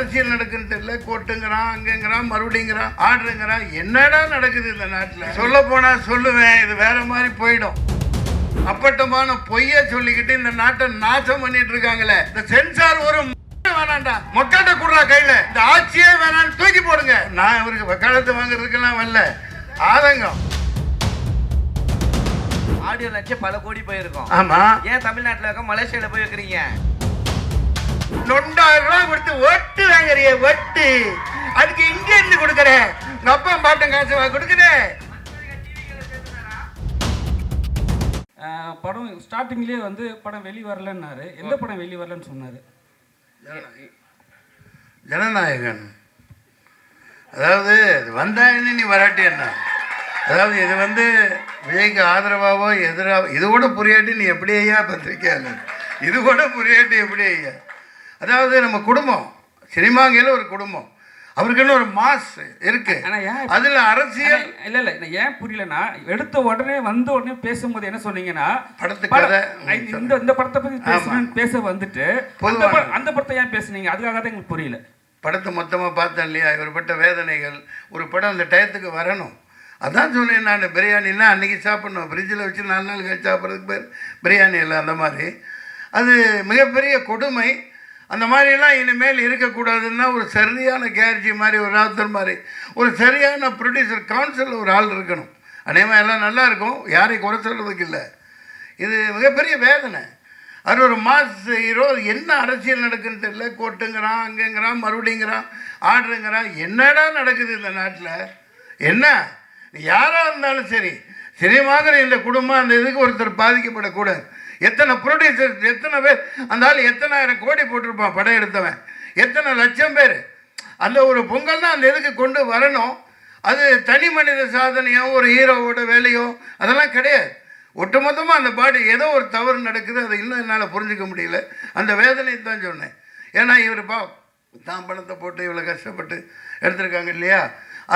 அரசியல் நடக்குன்னு தெரியல. கோட்டுங்கிறான் அங்கங்கிறான் மறுபடிங்கிறான் ஆர்டருங்கிறான். என்னடா நடக்குது இந்த நாட்டில்? சொல்ல போனா சொல்லுவேன் இது வேற மாதிரி போயிடும். அப்பட்டமான பொய்ய சொல்லிக்கிட்டு இந்த நாட்டை நாசம் பண்ணிட்டு இருக்காங்களே. இந்த சென்சார் ஒரு வேணாண்டா மொக்கட்ட குடுறா கையில. இந்த ஆட்சியே வேணாம்னு தூக்கி போடுங்க. நான் இவருக்கு வக்காலத்து வாங்குறதுக்கெல்லாம் வரல. ஆதங்கம். ஆடியோ லட்ச பல கோடி போயிருக்கோம். ஆமா. ஏன் தமிழ்நாட்டுல இருக்க மலேசியால போய் வைக்கிறீங்க? ரெண்டாயிரம் ரூபாய் கொடுத்து ஒட்டு வாங்குறிய ஒட்டு. அதுக்கு இங்க இருந்து கொடுக்கற. உங்க அப்பா பாட்டம் காசு கொடுக்குறேன் படம் ஸ்டார்டிங்லேயே வந்து படம் வெளி வரலன்னாரு. எந்த படம் வெளி வரலன்னு சொன்னார்? ஜனநாயகன். அதாவது வந்தாயின்னு நீ வராட்டி என்ன? அதாவது இது வந்து விஜய்க்கு ஆதரவாவோ எதிராக இது கூட புரியாட்டி நீ எப்படி ஐயா பத்திரிக்கையாளர்? இது கூட புரியாட்டி எப்படி ஐயா அதாவது நம்ம குடும்பம் சினிமாங்கையில் ஒரு குடும்பம். அவருக்குன்னு ஒரு மாஸ் இருக்கு. அதில் அரசியல் இல்ல இல்ல நான் ஏன் புரியலன்னா எடுத்த உடனே வந்த உடனே பேசும்போது என்ன சொன்னீங்கன்னா படத்துக்கு இந்த இந்த படத்தை பத்தி பேசணும்னு பேச வந்துட்டு அந்த படத்தை ஏன் பேசுனீங்க? அதுக்காக தான் எங்களுக்கு புரியல. படத்தை மொத்தமாக பார்த்தேன் இல்லையா? இவர் பட்ட வேதனைகள். ஒரு படம் அந்த டயத்துக்கு வரணும். அதான் சொன்னேன் நான் பிரியாணின்னா அன்றைக்கி சாப்பிட்ணும். ஃப்ரிட்ஜில் வச்சு நாலு நாள் கழிச்சு சாப்பிட்றதுக்கு பேர் பிரியாணி இல்லை அந்த மாதிரி. அது மிகப்பெரிய கொடுமை. அந்த மாதிரிலாம் இனிமேல் இருக்கக்கூடாதுன்னா ஒரு சரியான கேர்ஜி மாதிரி ஒரு ராத்தர் மாதிரி ஒரு சரியான ப்ரொடியூசர் கவுன்சில் ஒரு ஆள் இருக்கணும். அநேகமாக எல்லாம் நல்லா இருக்கும். யாரையும் குறை சொல்கிறதுக்கு இல்லை. இது மிகப்பெரிய வேதனை. அது ஒரு மாஸ் ஹீரோ என்ன அரசியல் நடக்குன்னு தெரியல. கோட்டுங்கிறான் அங்கேங்கிறான் மறுபடிங்கிறான் ஆடுங்கிறான் என்னடா நடக்குது இந்த நாட்டில்? என்ன? யாராக இருந்தாலும் சரி. சினிமாங்கிற இந்த குடும்பம் அந்த இதுக்கு ஒருத்தர் பாதிக்கப்படக்கூடாது. எத்தனை ப்ரொடியூசர் எத்தனை பேர் அந்த ஆள் எத்தனாயிரம் கோடி போட்டிருப்பான் படம் எடுத்தவன். எத்தனை லட்சம் பேர். அந்த ஒரு பொங்கல் தான் அந்த இதுக்கு கொண்டு வரணும். அது தனி மனித சாதனையோ ஒரு ஹீரோவோட வேலையோ அதெல்லாம் கிடையாது. ஒட்டுமொத்தமாக அந்த பாடி ஏதோ ஒரு தவறு நடக்குது அதை இன்னும் என்னால் புரிஞ்சுக்க முடியல. அந்த வேதனை தான் சொன்னேன். ஏன்னா இவர் பா தான் பணத்தை போட்டு இவ்வளோ கஷ்டப்பட்டு எடுத்திருக்காங்க இல்லையா?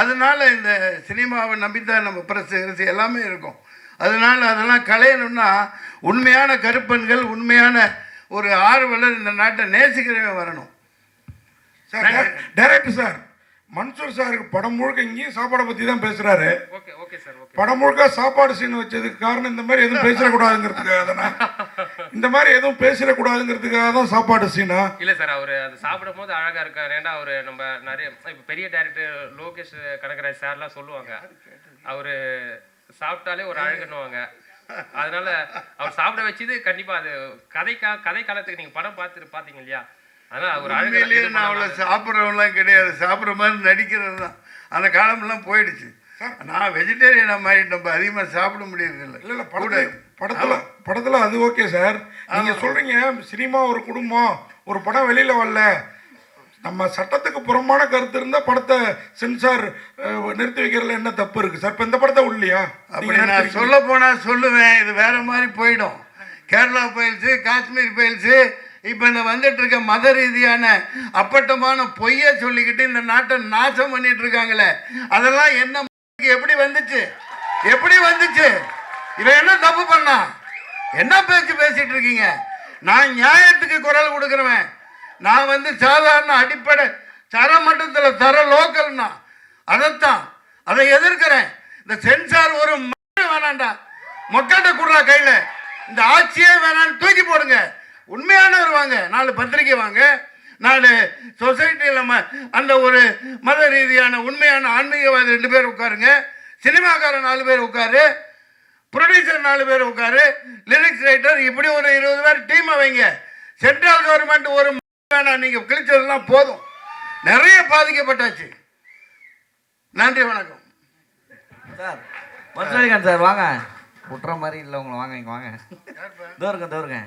அதனால இந்த சினிமாவை நம்பித்தான் நம்ம பிரசு கிரஸ் எல்லாமே இருக்கும். அதனால அதெல்லாம் களையணும்னா உண்மையான கருப்பன்கள் உண்மையான ஒரு ஆர்வலர் இந்த நாட்டை நேசிக்கிறவன் வரணும். சார் டைரக்டர் சார் மன்சூர் சாருக்கு படம் முழுக்க இங்கேயும் சாப்பாடை பற்றி தான் பேசுகிறாரு ஓகே ஓகே சார் படம் முழுக்க சாப்பாடு சீன் வச்சதுக்கு காரணம் இந்த மாதிரி எதுவும் பேசிடக்கூடாதுங்கிறதுக்காக தானே? இந்த மாதிரி எதுவும் பேசிடக்கூடாதுங்கிறதுக்காக தான் சாப்பாடு சீனா? இல்ல சார் அவர் அது சாப்பிடும் போது அழகா இருக்காரு. ஏன்னா அவர் நம்ம நிறைய இப்போ பெரிய டேரக்டர் லோகேஷ் கனகராஜ் சார்லாம் சொல்லுவாங்க. அவரு சாப்பிட்டாலே ஒரு அழகுன்னுவாங்க. அதனால அவர் சாப்பிட வச்சது கண்டிப்பா அது கதைக்கா கதை காலத்துக்கு நீங்க படம் பார்த்து பாத்தீங்க இல்லையா அதனால அவர் உண்மையிலேயே அழகு நான் அவ்வளோ சாப்பிட்றவங்களாம் கிடையாது. சாப்பிட்ற மாதிரி நடிக்கிறது தான். அந்த காலமெல்லாம் போயிடுச்சு. நான் வெஜிடேரியனாக மாறிட்டு நம்ம அதிகமாக சாப்பிட முடியறதில்ல. இல்லை இல்லை படத்துல படத்தில் படத்தில் அது ஓகே சார். நீங்கள் சொல்கிறீங்க சினிமா ஒரு குடும்பம். ஒரு படம் வெளியில் வரல. நம்ம சட்டத்துக்கு புறம்பான கருத்து இருந்தால் படத்தை சென்சார் நிறுத்தி வைக்கிறதுல என்ன தப்பு இருக்குது சார் இப்போ இந்த படத்தை உள்ளியா அப்படி நான் சொல்ல போனால் சொல்லுவேன். இது வேற மாதிரி போயிடும். கேரளா பயில்ஸு காஷ்மீர் பயில்ஸு இப்போ இந்த வந்துட்டு இருக்க மத ரீதியான அப்பட்டமான பொய்யை சொல்லிக்கிட்டு இந்த நாட்டை நாசம் பண்ணிட்டு இருக்காங்களே. அதெல்லாம் என்ன எப்படி வந்துச்சு? எப்படி வந்துச்சு? இவன் என்ன தப்பு பண்ணா? என்ன பேச்சு பேசிட்டு இருக்கீங்க? நான் நியாயத்துக்கு குரல் கொடுக்குறவன். நான் வந்து சாதாரண அடிப்படை தர மட்டத்தில் தர லோக்கல்னா அதைத்தான் அதை எதிர்க்கிறேன். இந்த சென்சார் ஒரு வேணாண்டா. மொக்கட்ட குடுறா கையில். இந்த ஆட்சியே வேணான்னு தூக்கி போடுங்க. உண்மையானவர் வாங்க. நாலு பத்திரிக்கை வாங்க. நாலு சொசைட்டியில் நம்ம அந்த ஒரு மத ரீதியான உண்மையான ஆன்மீகவாதி ரெண்டு பேர் உட்காருங்க. சினிமாக்காரன் நாலு பேர் உட்காரு. ப்ரொடியூசர் நாலு பேர் உட்காரு. லிரிக்ஸ் ரைட்டர் இப்படி ஒரு இருபது பேர் டீமை வைங்க. சென்ட்ரல் கவர்மெண்ட் ஒரு வேணாம் நீங்கள் கிழிச்சதெல்லாம் போதும். நிறைய பாதிக்கப்பட்டாச்சு. நன்றி வணக்கம். சார் மன்சூரிகான் சார் வாங்க. விட்டுற மாதிரி இல்லை உங்களை. வாங்க இங்க வாங்க. தோருங்க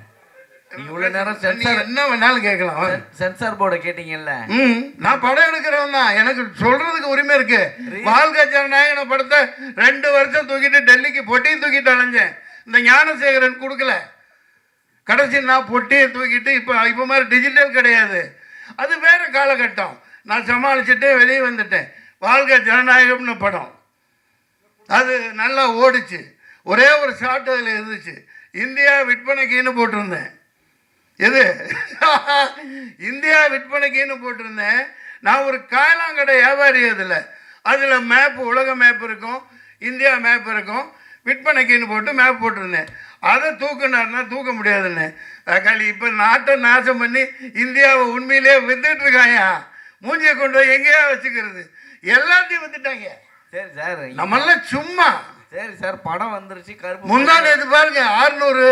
நீங்க இவ்வளோ நேரம் சென்சார் என்ன வேணாலும் கேட்கலாம். சென்சார் போர்டை கேட்டீங்கல்ல? ம் நான் படம் எடுக்கிறவன் தான். எனக்கு சொல்றதுக்கு உரிமை இருக்கு. வாழ்க்கை ஜனநாயகன படத்தை ரெண்டு வருஷம் தூக்கிட்டு டெல்லிக்கு பொட்டியும் தூக்கிட்டு அலைஞ்சேன். இந்த ஞானசேகரன் கொடுக்கல. கடைசி நான் பொட்டியை தூக்கிட்டு இப்போ இப்போ மாதிரி டிஜிட்டல் கிடையாது. அது வேறு காலகட்டம். நான் சமாளிச்சுட்டு வெளியே வந்துட்டேன். வாழ்க்கை ஜனநாயகம்னு படம். அது நல்லா ஓடிச்சு. ஒரே ஒரு ஷார்ட் அதில் இருந்துச்சு. இந்தியா விற்பனைக்குன்னு போட்டிருந்தேன். எது? இந்தியா விற்பனைக்குன்னு போட்டிருந்தேன். நான் ஒரு காயலாங்கடை வியாபாரி அதில். அதில் மேப் உலக மேப் இருக்கும். இந்தியா மேப் இருக்கும். விற்பனைக்குன்னு போட்டு மேப் போட்டிருந்தேன். அதை தூக்குனாருன்னா தூக்க முடியாதுன்னு. தக்காளி இப்போ நாட்டை நாசம் பண்ணி இந்தியாவை உண்மையிலேயே வித்துட்டு இருக்காயா? மூஞ்சியை கொண்டு போய் எங்கேயா வச்சுக்கிறது? எல்லாத்தையும் வித்துட்டாங்க. சரி சார் நம்மெல்லாம் சும்மா. சரி சார் படம் வந்துருச்சு கருப்பு முந்தா நேற்று பாருங்க ஆறுநூறு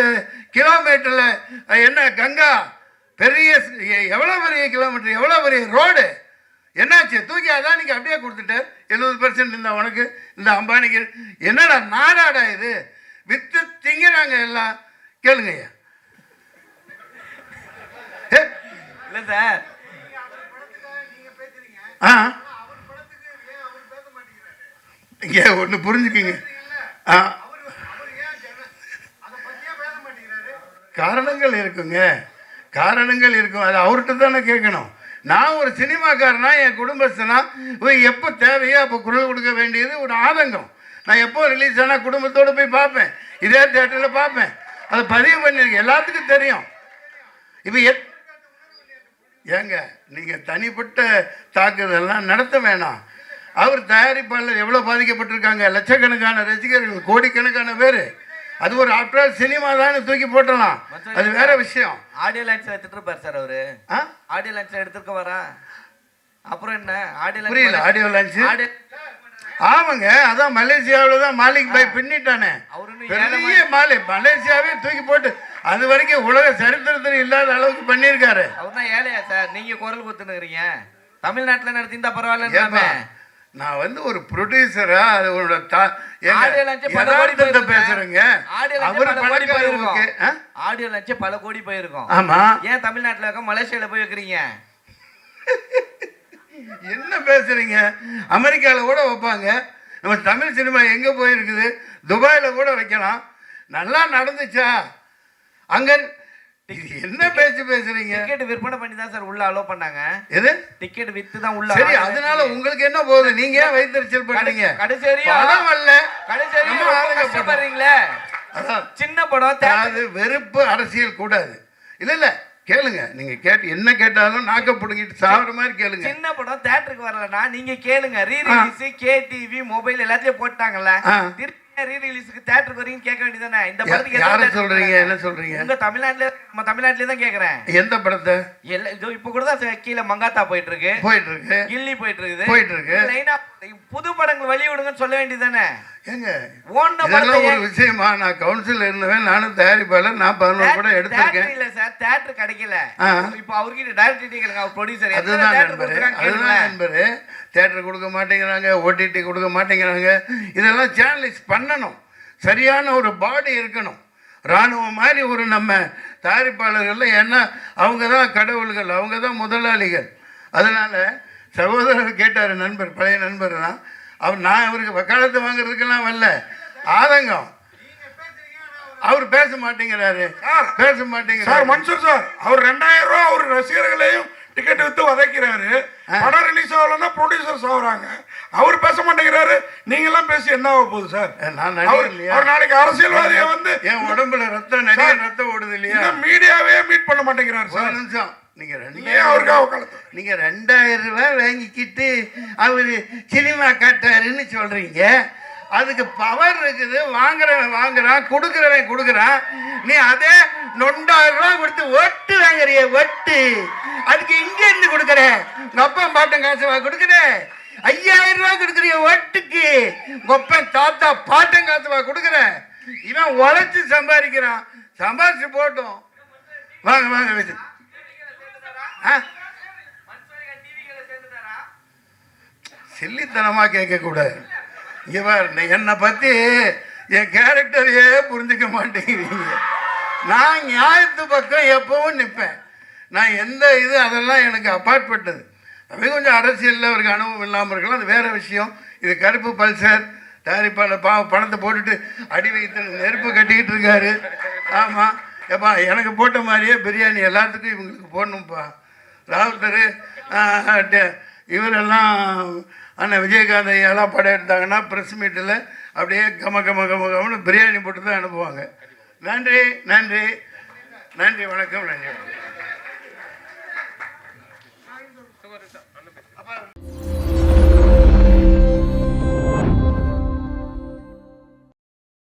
கிலோமீட்டர்ல என்ன கங்கா? பெரிய ஸ்- எ- எவ்வளவு பெரிய கிலோமீட்டர் எவ்வளவு பெரிய ரோடு? என்னாச்சு? தூக்கி அதானிக்கு அப்படியே கொடுத்துட்ட எழுபது பர்சன்ட் இந்த உனக்கு இந்த அம்பானிக்கு. என்னடா நாடாடா இது? வித்து திங்கிறாங்க எல்லாம். கேளுங்கய்யா. ஏ, இல்லை சார். ஆ. இங்க ஒன்று புரிஞ்சுக்கிங்க. ஆ. காரணங்கள் இருக்குங்க. காரணங்கள் இருக்கும். அது அவர்கிட்ட தானே கேட்கணும். நான் ஒரு சினிமாக்காரனா என் குடும்பஸ்தனா எப்போ தேவையோ அப்போ குரல் கொடுக்க வேண்டியது ஒரு ஆதங்கம். நான் எப்போ ரிலீஸ் ஆனால் குடும்பத்தோடு போய் பார்ப்பேன். இதே தேட்டரில் பார்ப்பேன். அதை பதிவு பண்ணியிருக்கேன் எல்லாத்துக்கும் தெரியும். இப்போ எத் ஏங்க நீங்கள் தனிப்பட்ட தாக்குதல்லாம் நடத்த வேணாம். அவர் தயாரிப்பாளர் எவ்வளோ பாதிக்கப்பட்டிருக்காங்க? லட்சக்கணக்கான ரசிகர்கள் கோடிக்கணக்கான பேர். அது ஒரு ஆஃப்டர் சினிமா தான் தூக்கி போட்டலாம். அது வேற விஷயம். ஆடியோ லான்ச்சில் எடுத்துட்டு இருப்பார் சார் அவரு. ஆடியோ லான்ச்சில் எடுத்துருக்க வரா அப்புறம் என்ன? ஆடியோ புரியல ஆடியோ லான்ச்சு ஆடியோ ஆமாங்க அதான் மலேசியாவில் தான் மாலிக் பாய் பின்னிட்டானே. பெரிய மாலை மலேசியாவே தூக்கி போட்டு அது வரைக்கும் உலக சரித்திரத்தில் இல்லாத அளவுக்கு பண்ணியிருக்காரு. அவர் தான் ஏழையா சார்? நீங்க குரல் கொடுத்துனுக்குறீங்க தமிழ்நாட்டுல நடத்திருந்தா பரவாயில்ல நான் வந்து ஒரு ப்ரொடியூசரா அது போயிருக்கும் பேசுறேங்க. அவரு? ஆடியோ லான்ச்சு பல கோடி போயிருக்கும். ஆமா. ஏன் தமிழ்நாட்டுல இருக்க மலேசியால போய் வைக்கிறீங்க. என்ன பேசுறீங்க? அமெரிக்கால கூட வைப்பாங்க. நம்ம தமிழ் சினிமா எங்க போயிருக்குது? துபாயில கூட வைக்கலாம். நல்லா நடந்துச்சா? அங்க என்ன பேச்சு பேசுறீங்க? டிக்கெட் விற்பனை பண்ணி தான் சார் உள்ள அலோவ் பண்ணாங்க. எது? டிக்கெட் வித்து தான் உள்ள சரி அதனால. உங்களுக்கு என்ன போகுது? நீங்க ஏன் வைத்தறிச்சல் பண்றீங்க? கடைசி வரையும் படம் அல்ல. கடைசி வரையும் நம்ம ரொம்ப ஆளுங்க கஷ்டப்படுறீங்களே. அதான். சின்ன படம் தே- அதாவது வெறுப்பு அரசியல் கூடாது. இல்ல இல்ல. கேளுங்க. நீங்க கேட்டு என்ன கேட்டாலும் நாக்க பிடுங்கிட்டு சாகுற மாதிரி கேளுங்க. சின்ன படம் தியேட்டருக்கு வரலனா நீங்க கேளுங்க. Re release K TV mobile எல்லாத்தையும் போட்டாங்கல்ல. ரீ ரிலீஸ்க்கு தியேட்டருக்கு வரீங்க கேட்க வேண்டியதானே இந்த படத்துக்கு யார சொல்றீங்க? என்ன சொல்றீங்க? உங்க தமிழ்நாட்டுல நம்ம தமிழ்நாட்டுல தான் கேக்குறேன். எந்த படத்தை? எல்லா இதோ இப்ப கூட தான் கீழே மங்காத்தா போயிட்டு இருக்கு போயிட்டு இருக்கு கில்லி போயிட்டு இருக்குது போயிட்டு இருக்கு. லைனா புது படங்கள் வெளிய விடுங்கன்னு சொல்ல வேண்டியதானே ஏங்க ஓன படத்தை இதெல்லாம் ஒரு விஷயமா? நான் கவுன்சில் இருந்தவன் நானும் தயாரிப்பாளர் நான் பதினோரு படம் எடுத்திருக்கேன். தியேட்டர் கிடைக்கல. இப்போ அவர்கிட்ட டைரக்டர் கேளுங்க அவர் ப்ரொடியூசர் அதுதான் நண்பரு அதுதான் நண்பரு. தேட்டர் கொடுக்க மாட்டேங்கிறாங்க ஓடிடி கொடுக்க மாட்டேங்கிறாங்க. இதெல்லாம் சேனலைஸ் பண்ணணும். சரியான ஒரு பாடி இருக்கணும். இராணுவம் மாதிரி ஒரு நம்ம தயாரிப்பாளர்கள் ஏன்னா அவங்க தான் கடவுள்கள் அவங்க தான் முதலாளிகள். அதனால் சகோதரர் கேட்டார் நண்பர் பழைய நண்பர் தான் அவர் நான் அவருக்கு வக்காலத்து வாங்குறதுக்கெல்லாம் வரல. ஆதங்கம். அவர் பேச மாட்டேங்கிறாரு. பேச மாட்டேங்கிறாரு. மன்சூர் சார் அவர் ரெண்டாயிரம் ரூபா அவர் ரசிகர்களையும் டிக்கெட் வித்து வதைக்கிறாரு. படம் ரிலீஸ் ஆகலன்னா ப்ரொடியூசர்ஸ் ஆகுறாங்க. அவர் பேச மாட்டேங்கிறாரு. நீங்க எல்லாம் பேசி என்ன ஆக போகுது சார்? நான் அவர் நாளைக்கு அரசியல்வாதியை வந்து என் உடம்புல ரத்தம் நிறைய ரத்தம் ஓடுது இல்லையா? மீடியாவே மீட் பண்ண மாட்டேங்கிறாரு சார். நிமிஷம். நீங்க நீங்க ஏன் ரெண்டாயிரம் அவருக்காக வக்காலத்து நீங்க ரெண்டாயிரம் ரூபாய் வாங்கிக்கிட்டு அவரு சினிமா காட்டாருன்னு சொல்றீங்க. அதுக்கு பவர் இருக்குது. வாங்குறவன் வாங்குறான் கொடுக்குறவன் கொடுக்குறான். நீ அதே நொண்டாயிரம் ரூபாய் கொடுத்து ஒட்டு வாங்குறிய ஒட்டு. அதுக்கு இங்க இருந்து கொடுக்குற. அப்பா பாட்டன் காசு வா கொடுக்குற. ஐயாயிரம் ரூபாய் கொடுக்குறிய ஒட்டுக்கு. உங்க அப்பன் தாத்தா பாட்டன் காசு வா கொடுக்குற. இவன் உழைச்சு சம்பாதிக்கிறான். சம்பாதிச்சு போட்டோம். வாங்க வாங்க வச்சு சில்லித்தனமாக கேட்கக்கூடாது. இவர் என்னை பற்றி என் கேரக்டரையே புரிஞ்சுக்க மாட்டேங்கிறீங்க. நான் நியாயத்து பக்கம் எப்பவும் நிற்பேன் நான் எந்த இது அதெல்லாம் எனக்கு அப்பாற்பட்டது அப்படியே கொஞ்சம் அரசியலில் அவருக்கு அனுபவம் இல்லாமல் இருக்கலாம். அது வேற விஷயம். இது கருப்பு பல்சர். தயாரிப்பாளர் பா பணத்தை போட்டுட்டு அடி வைத்து நெருப்பு கட்டிக்கிட்டு இருக்காரு. ஆமாம் ஏப்பா எனக்கு போட்ட மாதிரியே பிரியாணி எல்லாத்துக்கும் இவங்களுக்கு போடணும்ப்பா ராகுல் இவரெல்லாம் ஆனால் விஜயகாந்த் ஐயாலாம் படம் எடுத்தாங்கன்னா ப்ரெஸ் மீட்டில் அப்படியே கம கம கம கமன்னு பிரியாணி போட்டு தான் அனுப்புவாங்க. நன்றி நன்றி. நன்றி வணக்கம் நன்றி. வணக்கம்